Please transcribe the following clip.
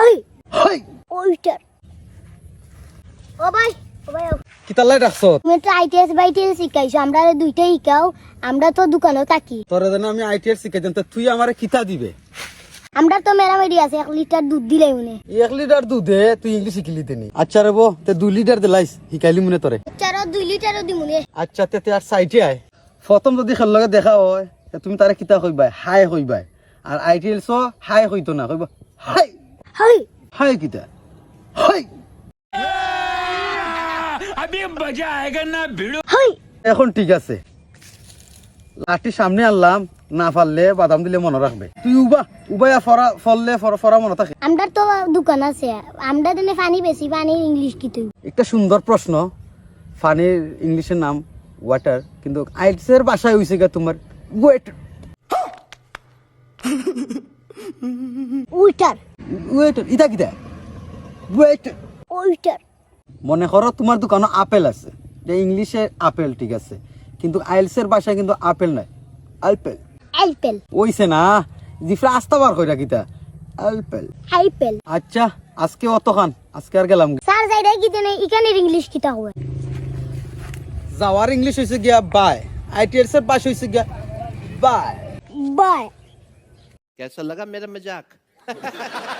High. High. ওইটার। ও ভাই ও ভাই রাখছত তুমি তো আইটিএস বাইটিএস শিখাইছো আমরা দুইটাই শিখাও আমরা তো দোকানেও থাকি তোরে যেন আমি আইটিআর শিখাই তুই আমারে কিতা দিবে। আমরা তো মেরামেরি আছে এক লিটার দুধ দিলে মনে। এক লিটার দুধে তুই ইংলিশ শিখিলি তেনি। আচ্ছা রে বো তে দুই লিটার দিলাইস শিখাইলি মনে তোরে। চারো দুই লিটারও দি মনে। আচ্ছা তে তে আর সাইটে আয় প্রথম যদি খেল লগে দেখা হয় তুমি তারে কিতা কইবাই হাই কইবাই আর আইটিএলস হাই কইতো না কইবা হাই। হাই। হাই কিতা? হাই। হাই। এখন ঠিক আছে। লাঠি সামনে আনলাম না পারলে বাদাম দিলে মনে রাখবে। তুই উবা উবাইয়া ফরা ফললে ফর- মনে থাকে। আমরা তো দোকান আছে। আমরা দিনে পানি বেশি পানি ইংলিশ কি তুই? একটা সুন্দর প্রশ্ন। ফানির ইংলিশের নাম ওয়াটার কিন্তু আইটসের ভাষায় হইছে গা তোমার ওয়েট ওইটার ওয়েট ইটা কিটা ওয়েট ওইটার মনে করো তোমার দোকানে আপেল আছে যে ইংলিশে আপেল ঠিক আছে কিন্তু আইলসের ভাষায় কিন্তু আপেল নাই আলপেল আইপেল ওইছে না জিফরা আস্তা বার কইরা কিতা আলপেল আইপেল আচ্ছা আজকে অতখান আজকে আর গেলাম স্যার যাইডাই কি দেনে ইকানের ইংলিশ কিতা হবে যাওয়ার ইংলিশ হয়েছে গিয়া বাই আইটিএলস এর ভাষা হয়েছে গিয়া বাই বাই कैसा लगा मेरा मजाक